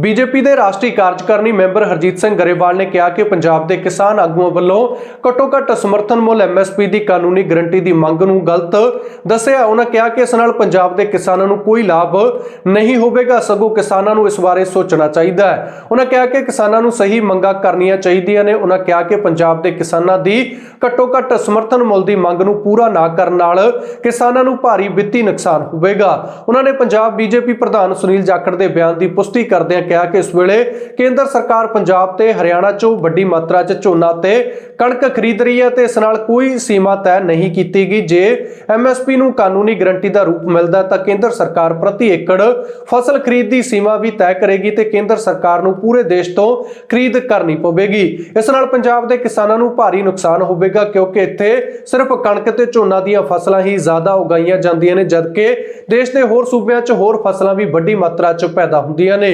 BJP ਦੇ ਰਾਸ਼ਟਰੀ ਕਾਰਜਕਾਰਨੀ ਮੈਂਬਰ ਹਰਜੀਤ ਸਿੰਘ ਗਰੇਵਾਲ ਨੇ ਕਿਹਾ ਕਿ ਪੰਜਾਬ ਦੇ ਕਿਸਾਨ ਆਗੂਆਂ ਵੱਲੋਂ ਘੱਟੋ-ਘੱਟ ਸਮਰਥਨ ਮੁੱਲ ਐਮਐਸਪੀ ਦੀ ਕਾਨੂੰਨੀ ਗਰੰਟੀ ਦੀ ਮੰਗ ਨੂੰ ਗਲਤ ਦੱਸਿਆ। ਉਹਨਾਂ ਕਿਹਾ ਕਿ ਇਸ ਨਾਲ ਪੰਜਾਬ ਦੇ ਕਿਸਾਨਾਂ ਨੂੰ ਕੋਈ ਲਾਭ ਨਹੀਂ ਹੋਵੇਗਾ। ਸਗੋਂ ਕਿਸਾਨਾਂ ਨੂੰ ਇਸ ਬਾਰੇ ਸੋਚਣਾ ਚਾਹੀਦਾ ਹੈ। ਉਹਨਾਂ ਕਿਹਾ ਕਿ ਕਿਸਾਨਾਂ ਨੂੰ ਸਹੀ ਮੰਗਾਂ ਕਰਨੀਆਂ ਚਾਹੀਦੀਆਂ ਨੇ। ਉਹਨਾਂ ਕਿਹਾ ਕਿ ਪੰਜਾਬ ਦੇ ਕਿਸਾਨਾਂ ਦੀ ਘੱਟੋ-ਘੱਟ ਸਮਰਥਨ ਮੁੱਲ ਦੀ ਮੰਗ ਨੂੰ ਪੂਰਾ ਨਾ ਕਰਨ ਨਾਲ ਕਿਸਾਨਾਂ ਨੂੰ ਭਾਰੀ ਵਿੱਤੀ ਨੁਕਸਾਨ ਹੋਵੇਗਾ। ਉਹਨਾਂ ਨੇ ਪੰਜਾਬ ਬੀਜੇਪੀ ਪ੍ਰਧਾਨ ਸੁਨੀਲ ਜਾਖੜ ਦੇ ਬਿਆਨ ਦੀ ਪੁਸ਼ਟੀ ਕਰਦਿਆਂ ਕਿਹਾ ਕਿ ਇਸ ਵੇਲੇ ਕੇਂਦਰ ਸਰਕਾਰ ਪੰਜਾਬ ਤੇ ਹਰਿਆਣਾ 'ਚੋਂ ਵੱਡੀ ਮਾਤਰਾ 'ਚ ਝੋਨਾ ਤੇ ਕਣਕ ਖਰੀਦ ਰਹੀ ਹੈ ਤੇ ਇਸ ਨਾਲ ਕੋਈ ਸੀਮਾ ਤੈਅ ਨਹੀਂ ਕੀਤੀ ਗਈ। ਜੇ ਐਮਐਸਪੀ ਨੂੰ ਕਾਨੂੰਨੀ ਗਰੰਟੀ ਦਾ ਰੂਪ ਮਿਲਦਾ ਤਾਂ ਕੇਂਦਰ ਸਰਕਾਰ ਪ੍ਰਤੀ ਏਕੜ ਫਸਲ ਖਰੀਦ ਦੀ ਸੀਮਾ ਵੀ ਤੈਅ ਕਰੇਗੀ ਤੇ ਕੇਂਦਰ ਸਰਕਾਰ ਨੂੰ ਪੂਰੇ ਦੇਸ਼ ਤੋਂ ਖਰੀਦ ਕਰਨੀ ਪਵੇਗੀ। ਇਸ ਨਾਲ ਪੰਜਾਬ ਦੇ ਕਿਸਾਨਾਂ ਨੂੰ ਭਾਰੀ ਨੁਕਸਾਨ ਹੋਵੇਗਾ ਕਿਉਂਕਿ ਇੱਥੇ ਸਿਰਫ ਕਣਕ ਤੇ ਝੋਨਾ ਦੀਆਂ ਫਸਲਾਂ ਹੀ ਜ਼ਿਆਦਾ ਉਗਾਈਆਂ ਜਾਂਦੀਆਂ ਨੇ, ਜਦਕਿ ਦੇਸ਼ ਦੇ ਹੋਰ ਸੂਬਿਆਂ 'ਚ ਹੋਰ ਫਸਲਾਂ ਵੀ ਵੱਡੀ ਮਾਤਰਾ 'ਚ ਪੈਦਾ ਹੁੰਦੀਆਂ ਨੇ।